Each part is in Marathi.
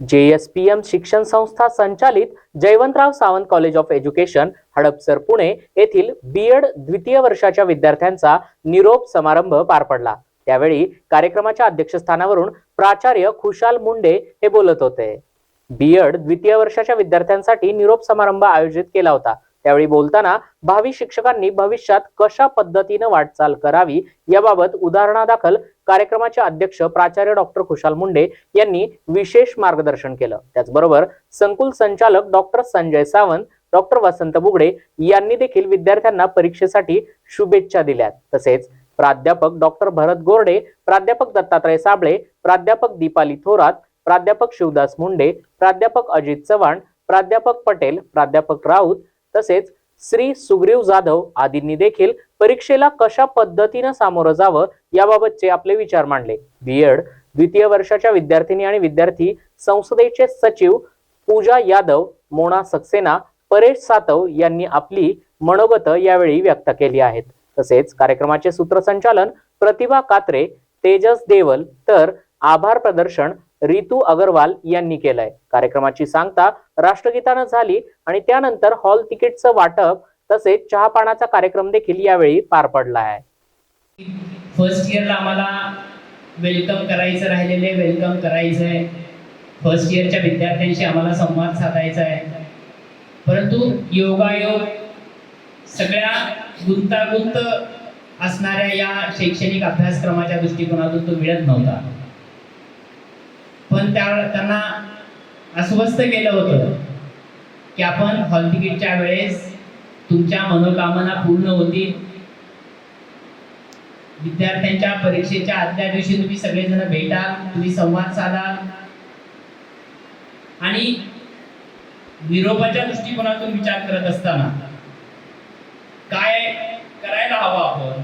जेएसपीएम शिक्षण संस्था संचालित Jayawantrao Sawant college of education Hadapsar Pune येथील बीएड द्वितीय वर्षाच्या विद्यार्थ्यांचा निरोप समारंभ पार पडला. त्यावेळी कार्यक्रमाच्या अध्यक्षस्थानावरून प्राचार्य खुशाल मुंडे हे बोलत होते. बीएड द्वितीय वर्षाच्या विद्यार्थ्यांसाठी निरोप समारंभ आयोजित केला होता. त्यावेळी बोलताना भावी शिक्षकांनी भविष्यात कशा पद्धतीनं वाटचाल करावी याबाबत उदाहरणादाखल कार्यक्रमाचे अध्यक्ष प्राचार्य डॉक्टर खुशाल मुंडे यांनी विशेष मार्गदर्शन केलं. त्याचबरोबर संकुल संचालक डॉक्टर संजय सावंत डॉक्टर वसंत बुगडे यांनी देखील विद्यार्थ्यांना परीक्षेसाठी शुभेच्छा दिल्या तसेच प्राध्यापक डॉक्टर भरत गोरडे प्राध्यापक दत्तात्रय साबळे प्राध्यापक दीपाली थोरात प्राध्यापक शिवदास मुंडे प्राध्यापक अजित चव्हाण प्राध्यापक पटेल प्राध्यापक राऊत तसेच श्री सुग्रीव जाधव आदींनी देखील परीक्षेला कशा पद्धतीनं सामोरं जावं याबाबतचे आपले विचार मांडले. बीएड द्वितीय वर्षाच्या विद्यार्थिनी आणि विद्यार्थी संसदेचे सचिव पूजा यादव मोना सक्सेना परेश सातव यांनी आपली मनोगत यावेळी व्यक्त केली आहेत. तसेच कार्यक्रमाचे सूत्रसंचालन प्रतिभा कात्रे तेजस देवल तर आभार प्रदर्शन रितू अगरवाल यांनी केलंय. कार्यक्रमाची सांगता राष्ट्रगीतानं झाली आणि त्यानंतर हॉल तिकीटचं वाटप तसेच चहापानाचा कार्यक्रम देखील यावेळी पार पडला आहे फर्स्ट इयरला आम्हाला वेलकम करायचं राहिलेले वेलकम करायचं आहे. फर्स्ट इयरच्या विद्यार्थ्यांशी आम्हाला संवाद साधायचा आहे. परंतु योगायोग सगळ्या गुंतागुंत असणाऱ्या या शैक्षणिक अभ्यासक्रमाच्या दृष्टिकोनातून तो मिळत नव्हता. पण त्या त्यांना अस्वस्थ केलं होतं की आपण हॉल तिकीटच्या वेळेस तुमच्या मनोकामना पूर्ण होतील. विद्यार्थ्यांच्या परीक्षेच्या आदल्या दिवशी तुम्ही सगळेजण भेटाल तुम्ही संवाद साधाल. आणि निरोपाच्या दृष्टिकोनातून विचार करत असताना काय करायला हवं आपण?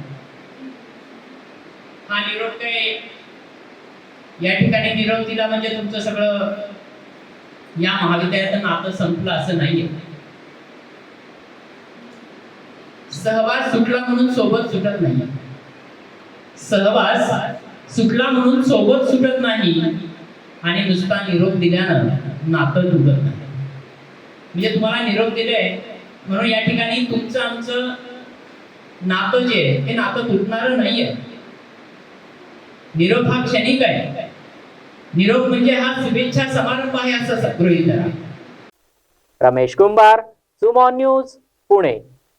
हा निरोप काही या ठिकाणी निरोप दिला म्हणजे तुमचं सगळं या महाविद्यालयाचं नातं संपलं असं नाहीये. सहवास सुटला म्हणून सोबत सुटत नाही. सहवास सुटला म्हणून सोबत सुटत नाही आणि नुसता निरोप दिल्यानं नातं तुटत नाही. म्हणजे तुम्हाला निरोप दिले म्हणून या ठिकाणी तुमचं आमचं नातं जे आहे ते नातं तुटणार नाहीये. निरोप हा क्षणिक आहे. निरोप म्हणजे हा शुभेच्छा समारंभ आहे असं गृहित धरा. रमेश कुंभार सुमॉन न्यूज पुणे.